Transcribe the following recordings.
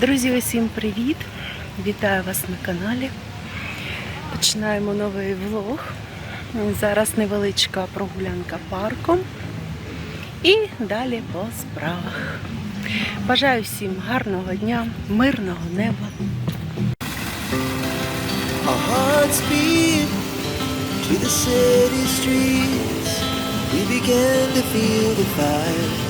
Друзі, усім привіт! Вітаю вас на каналі. Починаємо новий влог. Зараз невеличка прогулянка парком. І далі по справах. Бажаю всім гарного дня, мирного неба. We began to feel the fire.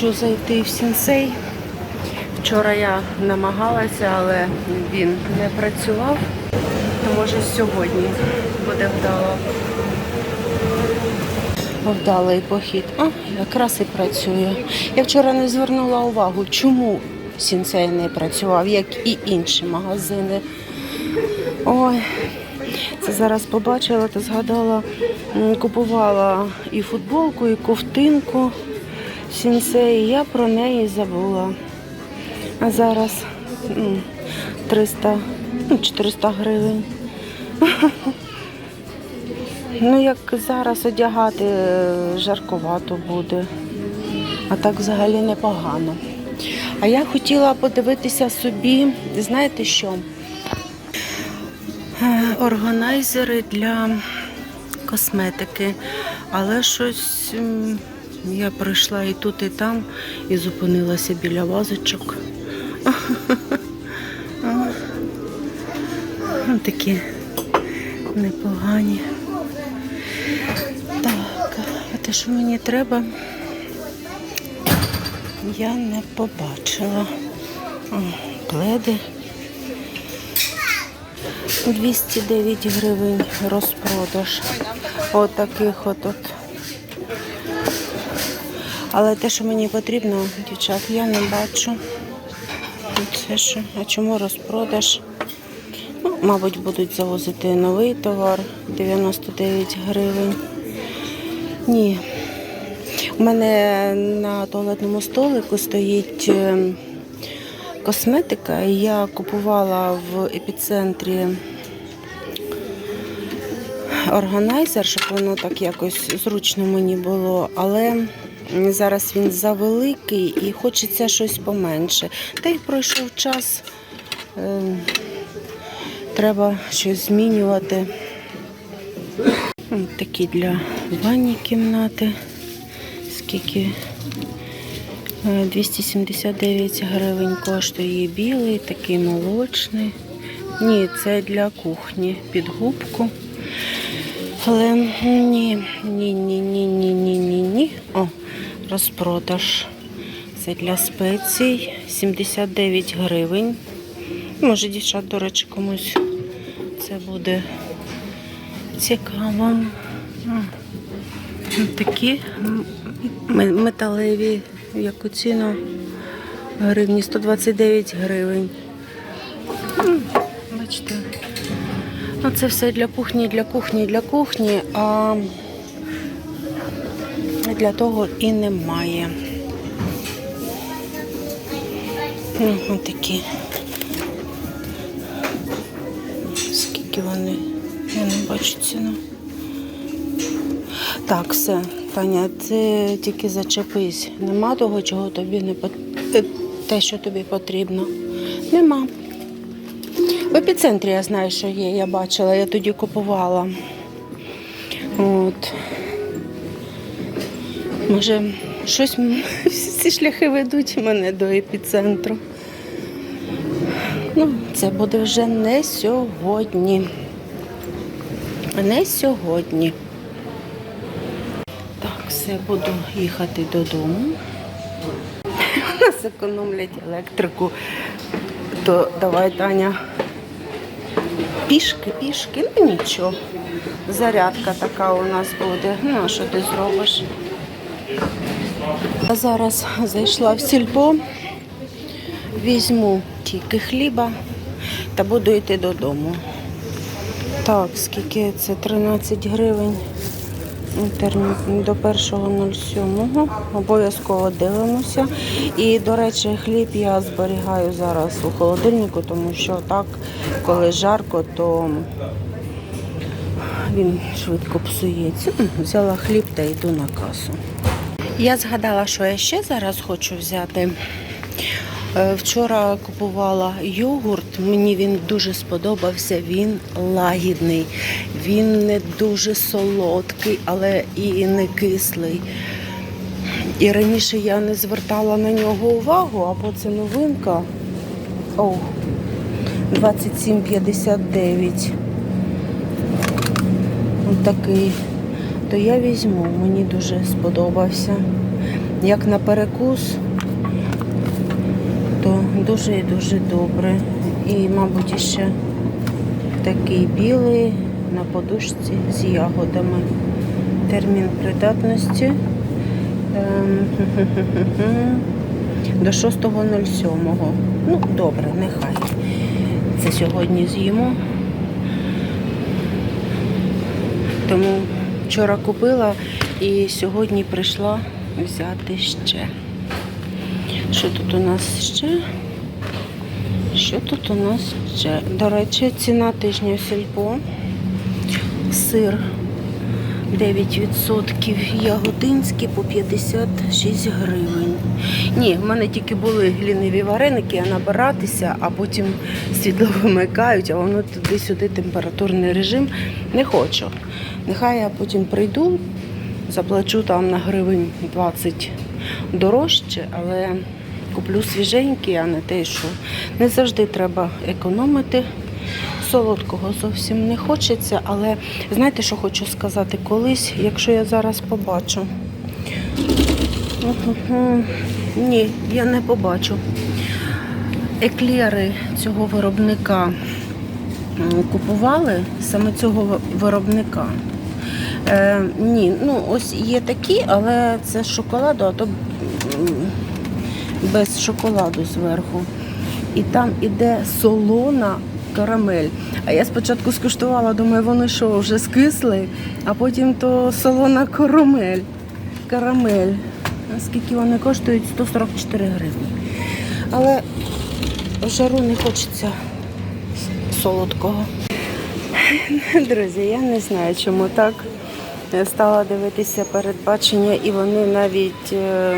хочу зайти в сінсей. Вчора я намагалася, але він не працював. То може сьогодні буде вдало. Вдалий похід. О, якраз і працює. Я вчора не звернула увагу, чому сінсей не працював, як і інші магазини. Ой, це зараз побачила, то згадала, купувала і футболку, і ковтинку сінсей. Я про неї забула. А зараз 300, ну, 400 гривень. Ну, як зараз одягати, е, жаркувато буде. А так взагалі непогано. А я хотіла подивитися собі, знаєте що? Е, Органайзери для косметики. Але щось я пройшла і тут, і там, і зупинилася біля вазочок. Такі непогані. Так, а те, що мені треба, я не побачила. Пледи. 209 гривень розпродаж. Отаких от, от. Але те, що мені потрібно, дівчат, я не бачу. Це що? А чому розпродаж? Ну, мабуть, будуть завозити новий товар 99 гривень. Ні. У мене на туалетному столику стоїть е, косметика. Я купувала в епіцентрі органайзер, щоб воно так якось зручно мені було. Але зараз він завеликий і хочеться щось поменше. Та й пройшов час. е, Треба щось змінювати. Такі для ванні кімнати. Скільки? Е, 279 гривень коштує білий, такий молочний. Ні, це для кухні під губку. Але ні, ні, ні, ні, ні, ні, ні, ні. О, розпродаж. Це для спецій. 79 гривень. Може, дівчат, до речі, комусь це буде цікаво. Такі металеві, яку ціну гривні 129 гривень. Бачите. Ну, це все для кухні, для кухні, для кухні, а для того і немає. Ну, отакі. Скільки вони? Я не бачу ціну. Так, все, Таня, ти тільки зачепись. Нема того, чого тобі не пот- е, те, що тобі потрібно. Нема. В епіцентрі я знаю, що є, я бачила, я тоді купувала. От. Може, щось всі шляхи ведуть мене до епіцентру. Ну, це буде вже не сьогодні. Не сьогодні. Так, все, буду їхати додому. У нас економлять електрику. То давай, Таня. Пішки, пішки, ну нічого. Зарядка така у нас буде. Ну, а що ти зробиш? Зараз зайшла в сільпо, візьму тільки хліба та буду йти додому. Так, скільки це 13 гривень до 1.07. Обов'язково дивимося. І, до речі, хліб я зберігаю зараз у холодильнику, тому що так, коли жарко, то він швидко псується. Взяла хліб та йду на касу. Я згадала, що я ще зараз хочу взяти. Е, Вчора купувала йогурт, мені він дуже сподобався, він лагідний, він не дуже солодкий, але і не кислий. І раніше я не звертала на нього увагу, або це новинка. О, 27,59. Ось такий. То я візьму, мені дуже сподобався. Як на перекус, то дуже і дуже добре. І, мабуть, ще такий білий на подушці з ягодами. Термін придатності ем, до 6.07. Ну, добре, нехай. Це сьогодні з'їмо. Тому вчора купила і сьогодні прийшла взяти ще. Що тут у нас ще? Що тут у нас ще? До речі, ціна тижня в сільпо. Сир 9% ягодинський по 56 гривень. Ні, в мене тільки були гліниві вареники, а набиратися, а потім світло вимикають, а воно туди-сюди температурний режим. Не хочу. Нехай я потім прийду, заплачу там на гривень 20 дорожче, але куплю свіженький, а не те, що не завжди треба економити. Солодкого зовсім не хочеться, але знаєте, що хочу сказати? Колись, якщо я зараз побачу. Ні, я не побачу. Еклери цього виробника купували саме цього виробника. Е, ні, ну ось є такі, але це з шоколаду, а то без шоколаду зверху. І там іде солона карамель. А я спочатку скуштувала, думаю, вони що, вже скисли, а потім то солона карамель. Карамель. А Скільки вони коштують? 144 гривні. Але жару не хочеться солодкого. Друзі, я не знаю, чому так. Я стала дивитися передбачення, і вони навіть е,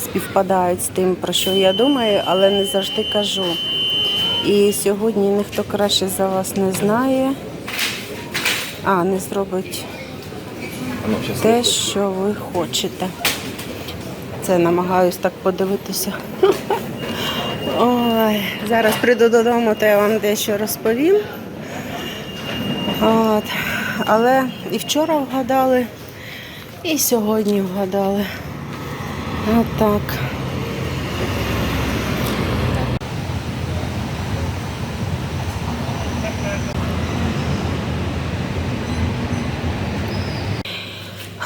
співпадають з тим, про що я думаю, але не завжди кажу. І сьогодні ніхто краще за вас не знає, а не зробить те, що ви хочете. Це намагаюсь так подивитися. Ой, зараз прийду додому, то я вам дещо розповім. От. Але і вчора вгадали, і сьогодні вгадали. Отак.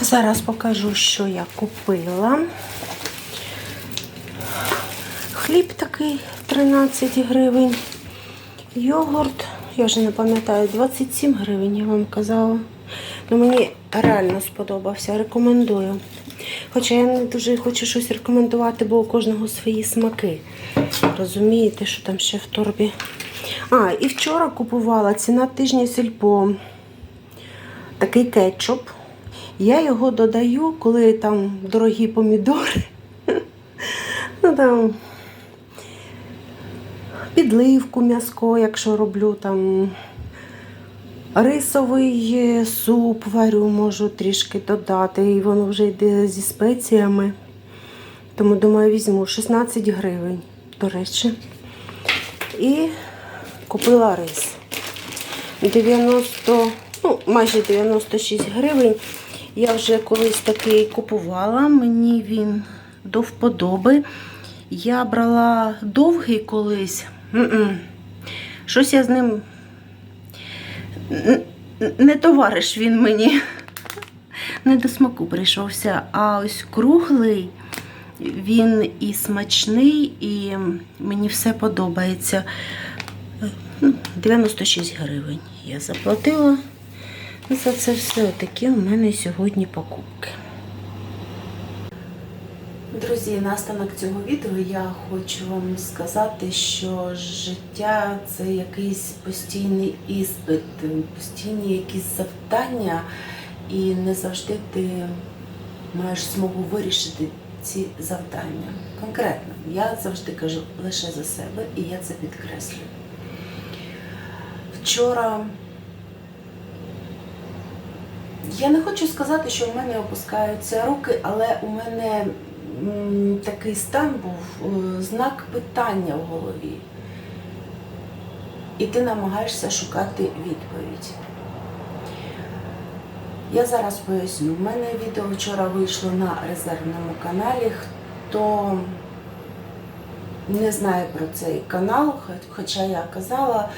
Зараз покажу, що я купила. Хліб такий 13 гривень. Йогурт, я вже не пам'ятаю, 27 гривень, я вам казала. Ну, мені реально сподобався, рекомендую. Хоча я не дуже хочу щось рекомендувати, бо у кожного свої смаки. Розумієте, що там ще в торбі. А, і вчора купувала ціна тижня сільпо. Такий кетчуп. Я його додаю, коли там дорогі помідори. Ну там підливку м'яско, якщо роблю там рисовий суп варю, можу трішки додати. І воно вже йде зі спеціями. Тому думаю, візьму 16 гривень, до речі. І купила рис. 90, ну, майже 96 гривень. Я вже колись такий купувала, мені він до вподоби. Я брала довгий колись. Щось я з ним не товариш він мені. Не до смаку прийшовся. А ось круглий, він і смачний, і мені все подобається. Ну, 96 гривень я заплатила. За це все такі у мене сьогодні покупки. Друзі, наостанок цього відео я хочу вам сказати, що життя це якийсь постійний іспит, постійні якісь завдання, і не завжди ти маєш змогу вирішити ці завдання. Конкретно, я завжди кажу лише за себе, і я це підкреслюю. Вчора я не хочу сказати, що в мене опускаються руки, але у мене такий стан був е, знак питання в голові. І ти намагаєшся шукати відповідь. Я зараз поясню. У мене відео вчора вийшло на резервному каналі. Хто не знає про цей канал, хоча я казала,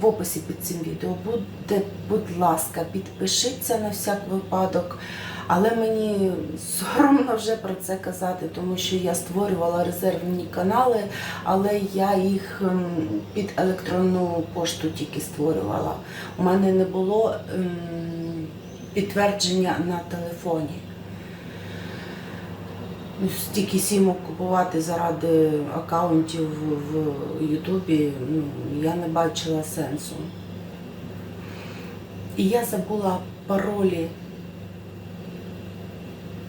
в описі під цим відео буде, будь ласка, підпишіться на всяк випадок. Але мені соромно вже про це казати, тому що я створювала резервні канали, але я їх ем, під електронну пошту тільки створювала. У мене не було ем, підтвердження на телефоні. Ну, Стільки сімок купувати заради аккаунтів в Ютубі, ну, я не бачила сенсу. І я забула паролі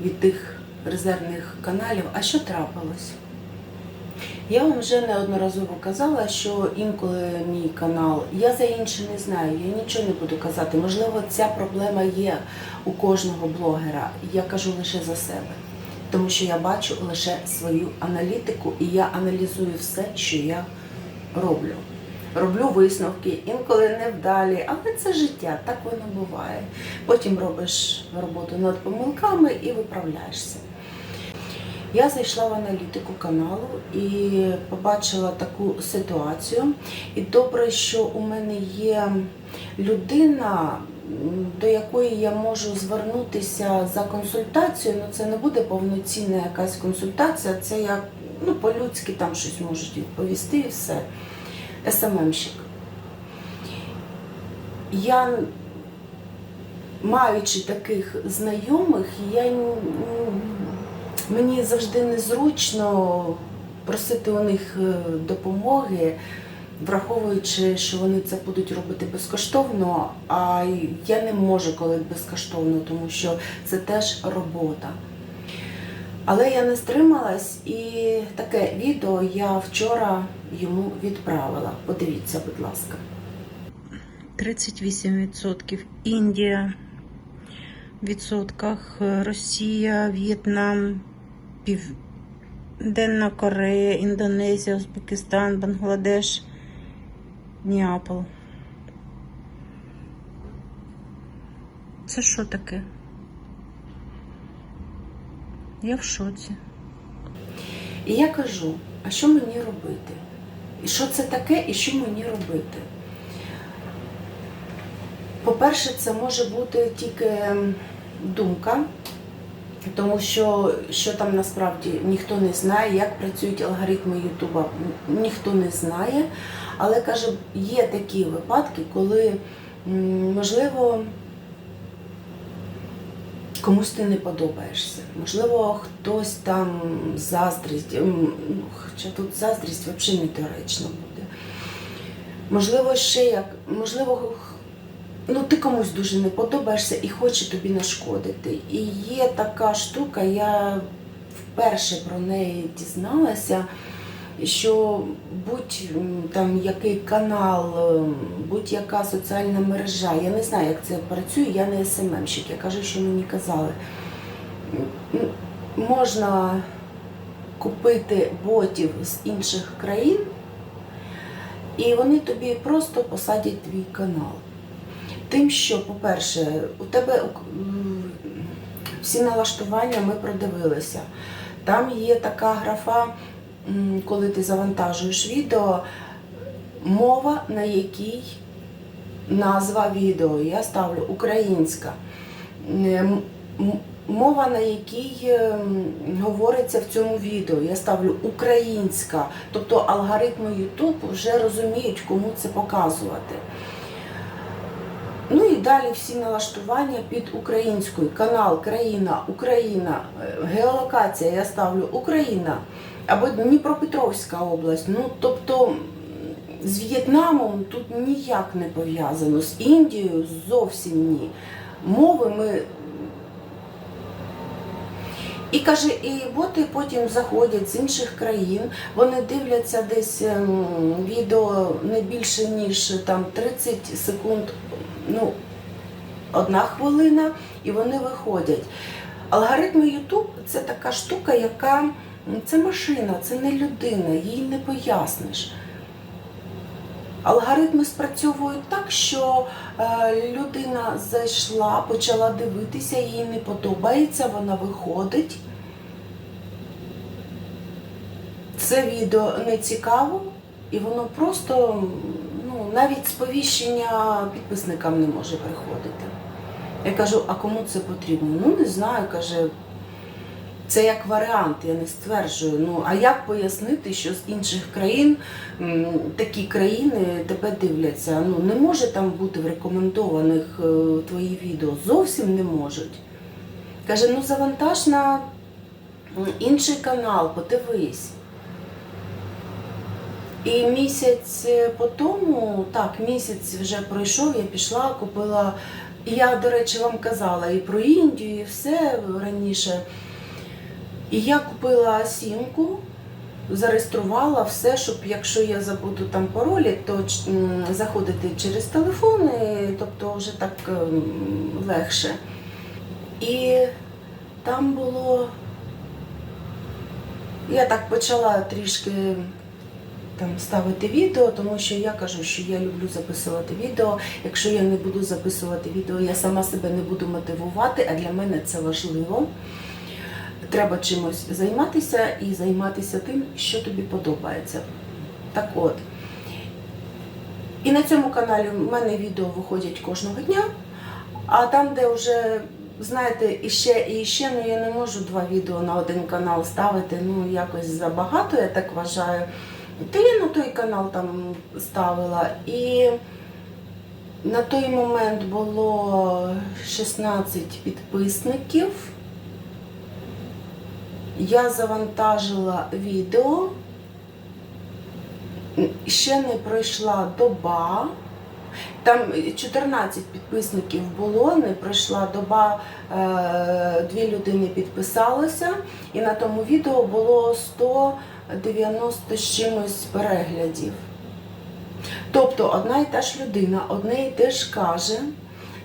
від тих резервних каналів. А що трапилось? Я вам вже неодноразово казала, що інколи мій канал, я за інші не знаю, я нічого не буду казати. Можливо, ця проблема є у кожного блогера. Я кажу лише за себе. Тому що я бачу лише свою аналітику і я аналізую все, що я роблю. Роблю висновки, інколи невдалі, але це життя, так воно буває. Потім робиш роботу над помилками і виправляєшся. Я зайшла в аналітику каналу і побачила таку ситуацію. І добре, що у мене є людина, до якої я можу звернутися за консультацією. Ну, це не буде повноцінна якась консультація, це як ну, по-людськи там щось можуть відповісти і все. СММщик. Я, маючи таких знайомих, я мені завжди незручно просити у них е, допомоги, враховуючи, що вони це будуть робити безкоштовно, а я не можу коли безкоштовно, тому що це теж робота. Але я не стрималась і таке відео я вчора йому відправила. Подивіться, будь ласка. 38% Індія, відсотках Росія, В'єтнам, Південна Корея, Індонезія, Узбекистан, Бангладеш, Неапол. Це що таке? Я в шоці. І я кажу, а що мені робити? І що це таке, і що мені робити? По-перше, це може бути тільки думка, тому що що там насправді ніхто не знає, як працюють алгоритми Ютуба, ніхто не знає. Але каже, є такі випадки, коли можливо комусь ти не подобаєшся. Можливо, хтось там заздрість, ну, хоча тут заздрість взагалі не теоретично буде. Можливо, ще як, можливо, ну, ти комусь дуже не подобаєшся і хоче тобі нашкодити. І є така штука, я вперше про неї дізналася, що будь там який канал, ем, будь-яка соціальна мережа, я не знаю, як це працює, я не СММщик, я кажу, що мені казали. Можна купити ботів з інших країн, і вони тобі просто посадять твій канал. Тим, що, по-перше, у тебе всі налаштування ми продивилися. Там є така графа, коли ти завантажуєш відео, мова, на якій назва відео. Я ставлю українська. Мова, на якій ем, говориться в цьому відео, я ставлю українська, тобто алгоритми YouTube вже розуміють, кому це показувати. Ну і далі всі налаштування під українською. Канал, країна, Україна, е, геолокація я ставлю Україна або Дніпропетровська область. Ну тобто з В'єтнамом тут ніяк не пов'язано, з Індією зовсім ні. Мови ми. І каже, і боти потім заходять з інших країн, вони дивляться десь ем, відео не більше, ніж там 30 секунд, ну, одна хвилина, і вони виходять. Алгоритми YouTube це така штука, яка це машина, це не людина, їй не поясниш. Алгоритми спрацьовують так, що е, людина зайшла, почала дивитися, їй не подобається, вона виходить. Це відео не цікаво, і воно просто ну, навіть сповіщення підписникам не може приходити. Я кажу, а кому це потрібно? Ну, не знаю, каже. Це як варіант, я не стверджую. Ну а як пояснити, що з інших країн такі країни тебе дивляться? Ну не може там бути в рекомендованих е, твої відео. Зовсім не можуть. Каже, ну завантаж на інший канал, подивись. І місяць по тому, так, місяць вже пройшов, я пішла, купила. І я, до речі, вам казала і про Індію, і все раніше. І я купила сімку, зареєструвала все, щоб якщо я забуду там паролі, то заходити через телефон, тобто вже так ем, легше. І там було. Я так почала трішки там ставити відео, тому що я кажу, що я люблю записувати відео. Якщо я не буду записувати відео, я сама себе не буду мотивувати, а для мене це важливо. Треба чимось займатися і займатися тим, що тобі подобається. Так от. І на цьому каналі в мене відео виходять кожного дня, а там, де вже, знаєте, іще і ще, ну я не можу два відео на один канал ставити, ну якось забагато, я так вважаю. То я на той канал там ставила. І на той момент було 16 підписників. Я завантажила відео. Ще не пройшла доба. Там 14 підписників було, не пройшла доба, е, дві людини підписалося, і на тому відео було 190 з чимось переглядів. Тобто одна і та ж людина, одне і те ж каже,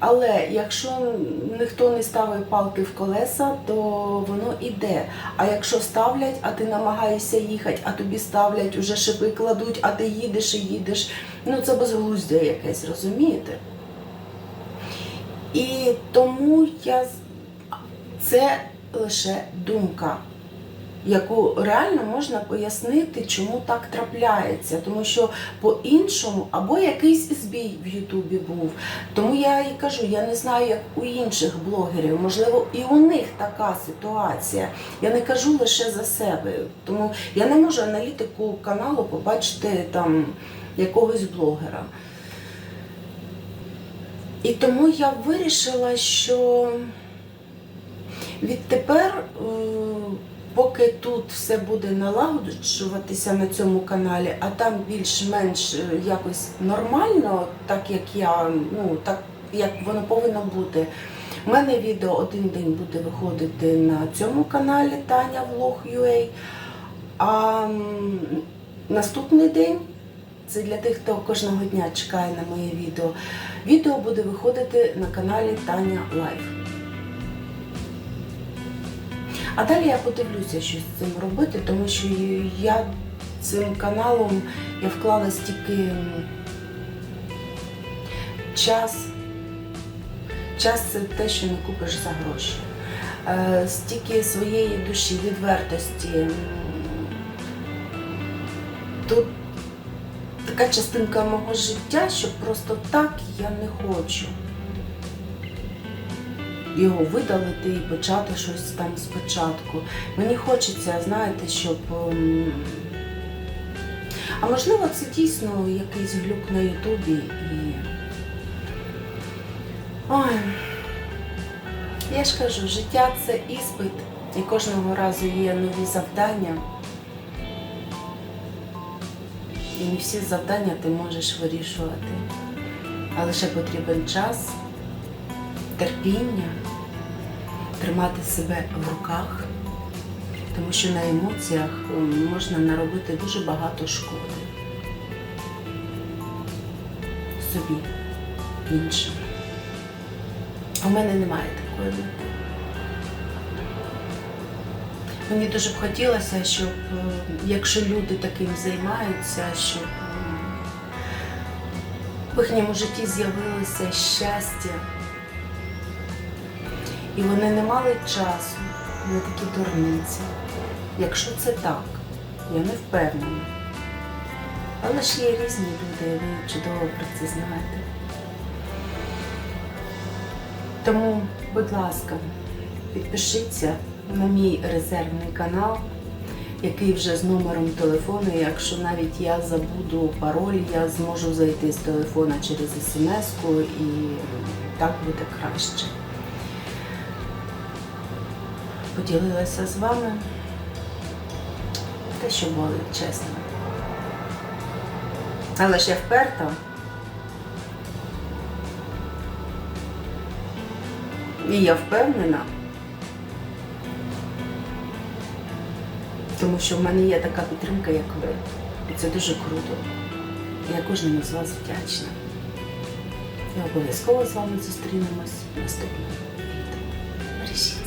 але якщо ніхто не ставить палки в колеса, то воно іде. А якщо ставлять, а ти намагаєшся їхати, а тобі ставлять, уже шипи кладуть, а ти їдеш і їдеш, ну це безглуздя якесь, розумієте? І тому я це лише думка яку реально можна пояснити, чому так трапляється. Тому що по-іншому, або якийсь збій в Ютубі був. Тому я і кажу, я не знаю, як у інших блогерів, можливо, і у них така ситуація. Я не кажу лише за себе. Тому я не можу аналітику каналу побачити там якогось блогера. І тому я вирішила, що Відтепер, е, поки тут все буде налагоджуватися на цьому каналі, а там більш-менш е, якось нормально, так як я, ну так як воно повинно бути. У мене відео один день буде виходити на цьому каналі Таня Влог.ua, а наступний день це для тих, хто кожного дня чекає на моє відео. Відео буде виходити на каналі Таня Лайф. А далі я подивлюся, що з цим робити, тому що я цим каналом я вклала стільки час. Час це те, що не купиш за гроші. Е, Стільки своєї душі, відвертості. Тут така частинка мого життя, що просто так я не хочу його видалити і почати щось там спочатку. Мені хочеться, знаєте, щоб. ем, А можливо, це дійсно якийсь глюк на Ютубі і. Ой. Я ж кажу, життя це іспит, і кожного разу є нові завдання. І не всі завдання ти можеш вирішувати. А лише потрібен час, терпіння, тримати себе в руках, тому що на емоціях можна наробити дуже багато шкоди собі, іншим. У мене немає такої мети. Мені дуже б хотілося, щоб е, якщо люди таким займаються, щоб в їхньому житті з'явилося щастя. І вони не мали часу на такі дурниці. Якщо це так, я не впевнена. Але ж є різні люди, і ви чудово про це знаєте. Тому, будь ласка, підпишіться на мій резервний канал, який вже з номером телефону. Якщо навіть я забуду пароль, я зможу зайти з телефона через смс-ку і так буде краще. Поділилася з вами те, що болить, чесно. Але ж я вперта. І я впевнена, тому що в мене є така підтримка, як ви. І це дуже круто. Я кожному з вас вдячна. Я обов'язково з вами зустрінемось в наступному. Бережіть.